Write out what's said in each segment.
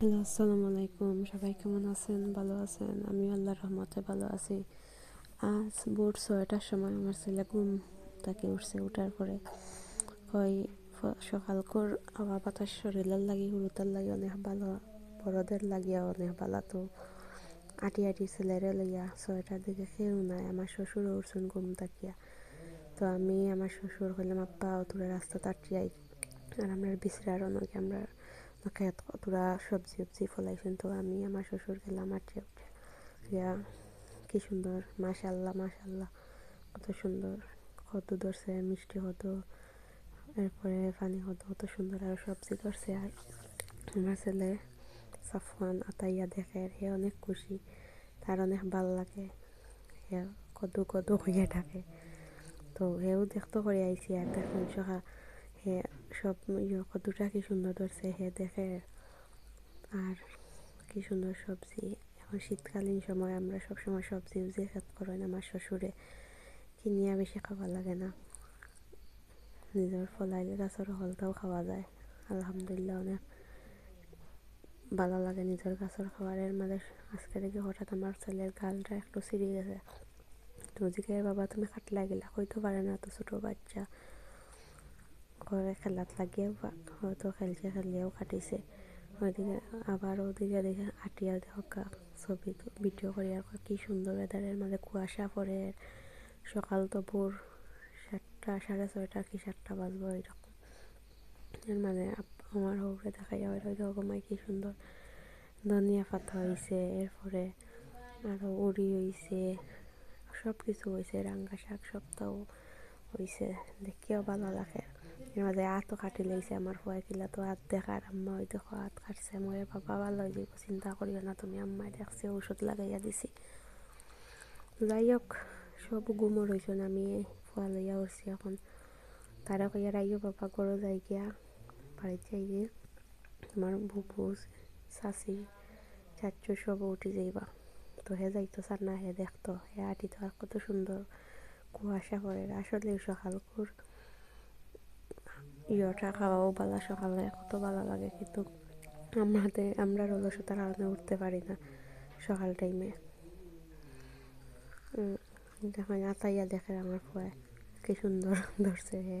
Hello, আসসালামু আলাইকুম। সবাই কেমন আছেন? ভালো আছেন? আমি আল্লাহর রহমতে ভালো আছি। আজ ভোর ছয়টার সময় আমার ছেলে ঘুম তাকে উঠছে, উঠার পরে হয় সকালকর হাওয়া বাতাস শরীরের লাগি, হুরুতার লাগে অনেক ভালো, বড়দের লাগিয়া অনেক ভালো তো। আটি আটি ছেলেরে লইয়া ছয়টার দিকে খেয়েও নাই, আমার শ্বশুরও উঠছেন ঘুম তাকিয়া তো আমি আমার শ্বশুর হইলাম আপ্পা তোরা রাস্তা তাটিয়াই আর আমরা বিশ্রার অনেক আমরা খেত কতটা সবজি উবজি ফলাইছেন তো আমি আমার শ্বশুর গেলাম আর ইয়া, কি সুন্দর মাশাল্লাহ মাশাল্লাহ কত সুন্দর, কত ধরছে, মিষ্টি হতো, এরপরে পানি হতো, কত সুন্দর আর সবজি ধরছে। আর আমার ছেলে সাফওয়ান আতাইয়া দেখে হে অনেক খুশি, তার অনেক ভালো লাগে। হে কদু কদু হইয়া থাকে। তো হেও দেখতে করে আইসি আর দেখুন সকা হে সব ইয়ে কতটা কি সুন্দর ধরছে হে দেখে। আর কি সুন্দর সবজি, এখন শীতকালীন সময় আমরা সবসময় সবজি উজি খেত করেন আমার শ্বশুরে কিনিয়া বেশি খাওয়া লাগে না। নিজের ফলাইলে গাছের হলটাও খাওয়া যায়, আলহামদুলিল্লাহ অনেক ভালো লাগে নিজের গাছের খাবারের মাঝে আজকে দেখি হঠাৎ আমার ছেলের গালটা একটু সিঁড়ি গেছে। তো জিজ্ঞেস বাবা তুমি খাটলা গেলা হইতে পারে না তো ছোটো বাচ্চা। করে খেলাত লাগিয়ে হয়তো খেলছে খেলিয়েও কাটিছে। ওইদিকে আবার ওদিকে দেখে আটিয়া দেখা ছবি ভিডিও করি আর কি সুন্দর ওয়েদারের মাঝে কুয়াশা পড়ে সকাল তো ভোর সাতটা, সাড়ে ছয়টা কি সাতটা বাজবো এরকম এর মানে আমার হৌরে দেখাই ওই রকমাই কি সুন্দর ধনিয়া পাতা হয়েছে এরপরে আরও উড়ি হয়েছে সব কিছু হয়েছে রাঙ্গা শাক সবটাও হয়েছে দেখিও ভালো লাগে এর আতও কাটি লাইছে আমার ফুয়াই কিলা তো হাত দেখার আম্মা দেখো হাত কাটছে মই বাবা ভালো হয়ে যাইব চিন্তা করিও না তুমি আম্মাই দেখছে ঔষধ লাগাইয়া দিছি যাই হোক সব গুমর হয়েছেন আমি ফুয়া লইয়া উঠছি এখন তারা কইয়া রাইও বাবা গরো যাই গিয়া বাড়িতে যাই গিয়ে আমার বুবু চাচি চাচু সব উঠি যাইবা তো হে যাইতো সার না হে দেখতো হে আটি তো আর কত সুন্দর কুয়াশা করে আসলে সকালকুর ইয়টা খাওয়াও ভালো সকালে কত ভালো লাগে কিন্তু আমাদের, আমরা রলসতার কারণে উঠতে পারি না সকাল টাইমে দেখেন আতাইয়া দেখে আমার ফুয়ায় কি সুন্দর ধরছে হে।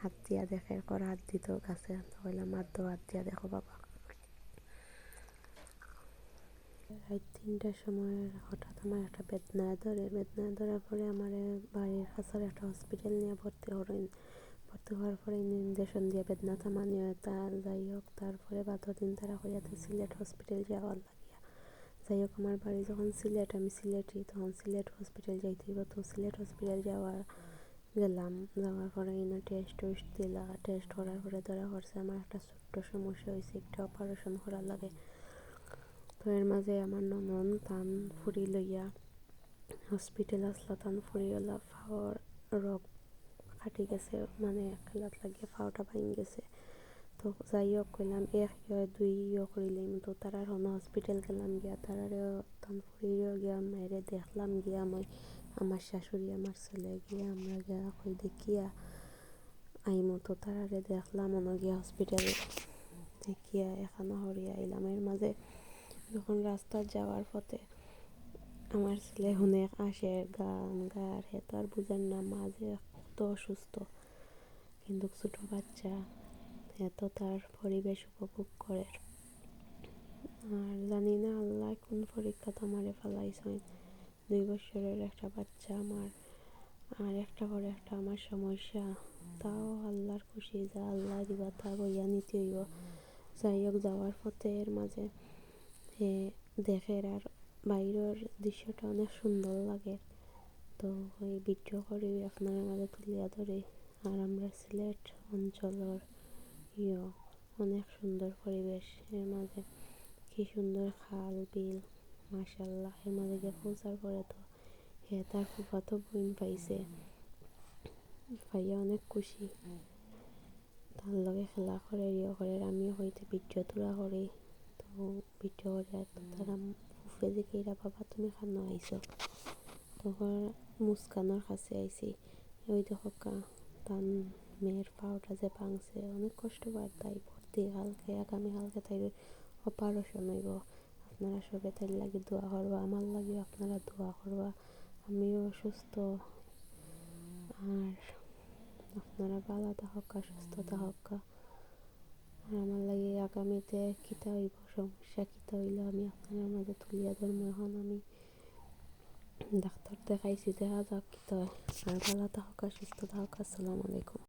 হাত দিয়া দেখে, কর হাত দিত গাছে কইলাম হাত দো হাত দিয়া দেখো বাবা। রাত তিনটার সময় হঠাৎ আমার একটা বেদনা ধরে বেদনা ধরার পরে আমার বাড়ির কাছের একটা হসপিটাল নিয়ে ভর্তি হলেন ভর্তি হওয়ার পরে নির্দেশন দিয়ে বেদনা থামানিয়ে তার যাই হোক, তারপরে বাদ দিন তারা হইয়াতে সিলেট হসপিটাল যাওয়ার লাগিয়া। যাই হোক, আমার বাড়ি যখন সিলেট, আমি সিলেটই, তখন সিলেট হসপিটাল যাইতে হইব। তো সিলেট হসপিটাল যাওয়ার গেলাম, যাওয়ার পরে এনে টেস্ট টেস্ট দিলা। টেস্ট করার পরে ধরা পড়ছে, আমার একটা ছোট্ট সমস্যা হয়েছে একটা অপারেশন করার লাগে। তো এর মাঝে আমার ননন তান ফুরি লইয়া হসপিটাল আসলো। তান ফুরি ওলা ফাওয়ার রক কাটি গেছে মানে খেলাত লাগিয়ে ফাওটা ভাঙি গেছে। তো যাই হোক, কইলাম এক ইয়ে দুই ইয়ে করিলাম তো তারা হন হসপিটাল গেলাম গিয়া, তারারে তান ফুরিও গিয়া মেরে দেখলাম গিয়া মই, আমার শাশুড়ি, আমার ছেলে গিয়া, আমরা গিয়া কই দেখিয়া আইমো তো তারারে দেখলাম, অন গিয়া হসপিটালে দেখিয়া এখানে হরিয়া আইলাম। এর মাঝে যখন রাস্তা যাওয়ার পথে আমার ছেলে অনেক আসে, গান গার হে তো আর বুঝার না, মাঝে কত অসুস্থ। কিন্তু ছোটো বাচ্চা, এত তার পরিবেশ উপভোগ করে। আর জানি না, আল্লাহ কোন পরীক্ষা তোমারে ফেলাইছেন দুই বছরের একটা বাচ্চা আমার, আর একটা করে একটা আমার সমস্যা। তাও আল্লাহর খুশি যা আল্লাহ দিবা তা বইয়া নিতে হইব। যাই হোক, যাওয়ার পথে এর মাঝে দেখের আর বাইরের দৃশ্যটা অনেক সুন্দর লাগে। তো ওই ভিডিও করে আপনার মাঝে তুলিয়া ধরে আর আমরা সিলেট অঞ্চলের ইয়ে অনেক সুন্দর পরিবেশ। এর মাঝে কি সুন্দর খাল, বিল মাসাল্লাহ এর মাঝে গিয়ে পৌঁছার পরে তো হে, তার ফুফাতো বোন পাইছে। পাইয়া অনেক খুশি। তার লগে খেলা করে ইয়ে করে আমিও হইতে ভিডিও তোলা করি। তো ভিডিও করে, তারা ফুফে যে বাবা, তুমি খানো আইছো? তখন মুস্কানোর কাছে আইছি ওই দেখো তার মেয়ের পাওটা যে ভাঙছে অনেক কষ্ট পায় তাই ভর্তি কালকে আগামী কালকে তাই অপারেশন হইব আপনারা সবে তাই লাগে দোয়া করবা আমার লাগে আপনারা দোয়া করবা আমিও অসুস্থ আর আপনারা ভালো থাকা সুস্থ থাকা আর আমার লাগে আগামীতে কিতা হইব সমস্যা কিতা হইলে আমি আপনার মাঝে তুলিয়া ধরবো এখন আমি ডাক্তার দেখাইছি দেখা যাক কি হয় আর ভালো থাকা সুস্থ থাকা আসসালামু আলাইকুম